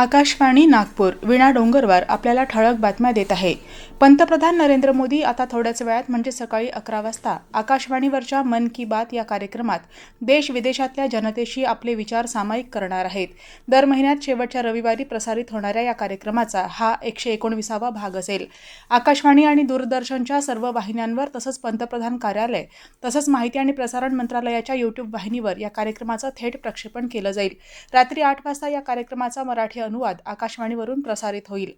आकाशवाणी नागपूर विणा डोंगरवार आपल्याला ठळक बातम्या देत आहे. पंतप्रधान नरेंद्र मोदी आता थोड्याच वेळात म्हणजे सकाळी अकरा वाजता आकाशवाणीवरच्या मन की बात या कार्यक्रमात देश विदेशातल्या जनतेशी आपले विचार सामायिक करणार आहेत. दर महिन्यात शेवटच्या रविवारी प्रसारित होणाऱ्या या कार्यक्रमाचा हा एकशे एकोणविसावा भाग असेल. आकाशवाणी आणि दूरदर्शनच्या सर्व वाहिन्यांवर तसंच पंतप्रधान कार्यालय तसंच माहिती आणि प्रसारण मंत्रालयाच्या यूट्यूब वाहिनीवर या कार्यक्रमाचं थेट प्रक्षेपण केलं जाईल. रात्री आठ वाजता या कार्यक्रमाचा मराठी अनुवाद आकाशवाणीवरून प्रसारित होईल.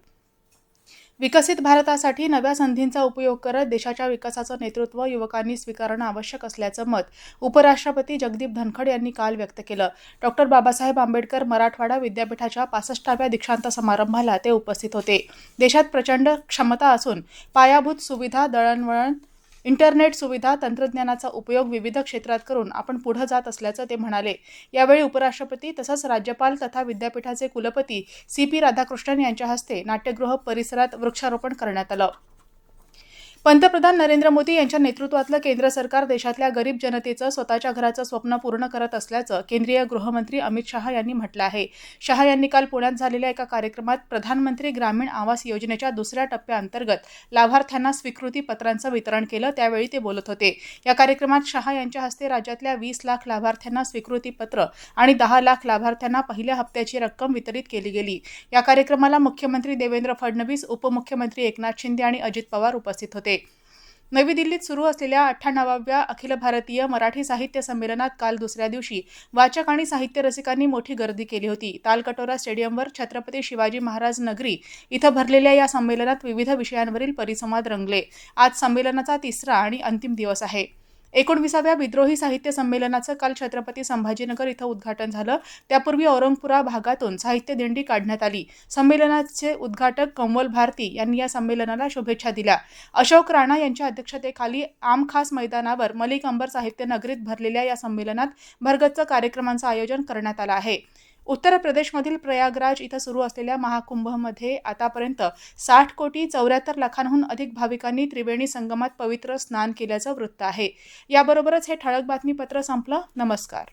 विकसित भारतासाठी नव्या संधींचा उपयोग करत देशाच्या विकासाचं नेतृत्व युवकांनी स्वीकारणं आवश्यक असल्याचं मत उपराष्ट्रपती जगदीप धनखड यांनी काल व्यक्त केलं. डॉक्टर बाबासाहेब आंबेडकर मराठवाडा विद्यापीठाच्या पासष्टाव्या दीक्षांत समारंभाला ते उपस्थित होते. देशात प्रचंड क्षमता असून पायाभूत सुविधा दळणवळण इंटरनेट सुविधा तंत्रज्ञानाचा उपयोग विविध क्षेत्रात करून आपण पुढे जात असल्याचं ते म्हणाले. यावेळी उपराष्ट्रपती तसंच राज्यपाल तथा विद्यापीठाचे कुलपती सी पी राधाकृष्णन यांच्या हस्ते नाट्यगृह परिसरात वृक्षारोपण करण्यात आलं. पंतप्रधान नरेंद्र मोदी यांच्या नेतृत्वातलं केंद्र सरकार देशातल्या गरीब जनतेचं स्वतःच्या घराचं स्वप्न पूर्ण करत असल्याचं केंद्रीय गृहमंत्री अमित शहा यांनी म्हटलं आहे. शहा यांनी काल पुण्यात झालेल्या एका कार्यक्रमात प्रधानमंत्री ग्रामीण आवास योजनेच्या दुसऱ्या टप्प्याअंतर्गत लाभार्थ्यांना स्वीकृती पत्रांचं वितरण केलं त्यावेळी ते बोलत होते. या कार्यक्रमात शहा यांच्या हस्ते राज्यातल्या वीस लाख लाभार्थ्यांना स्वीकृती पत्र आणि दहा लाख लाभार्थ्यांना पहिल्या हप्त्याची रक्कम वितरित केली गेली. या कार्यक्रमाला मुख्यमंत्री देवेंद्र फडणवीस उपमुख्यमंत्री एकनाथ शिंदे आणि अजित पवार उपस्थित होते. नवी दिल्लीत सुरू असलेल्या अठ्ठ्याण्णवाव्या अखिल भारतीय मराठी साहित्य संमेलनात काल दुसऱ्या दिवशी वाचक आणि साहित्य रसिकांनी मोठी गर्दी केली होती. तालकटोरा स्टेडियमवर छत्रपती शिवाजी महाराज नगरी इथं भरलेल्या या संमेलनात विविध विषयांवरील परिसंवाद रंगले. आज संमेलनाचा तिसरा आणि अंतिम दिवस आहे. एकोणविसाव्या विद्रोही साहित्य संमेलनाचं काल छत्रपती संभाजीनगर इथं उद्घाटन झालं. त्यापूर्वी औरंगपुरा भागातून साहित्य दिंडी काढण्यात आली. संमेलनाचे उद्घाटक कंवल भारती यांनी या संमेलनाला शुभेच्छा दिल्या. अशोक राणा यांच्या अध्यक्षतेखाली आमखास मैदानावर मलिक अंबर साहित्य नगरीत भरलेल्या या संमेलनात भरगच्च कार्यक्रमांचं आयोजन करण्यात आलं आहे. उत्तर प्रदेशमधील प्रयागराज इथं सुरू असलेल्या महाकुंभमध्ये आतापर्यंत साठ कोटी चौऱ्याहत्तर लाखांहून अधिक भाविकांनी त्रिवेणी संगमात पवित्र स्नान केल्याचं वृत्त आहे. याबरोबरच हे ठळक बातमीपत्र संपलं. नमस्कार.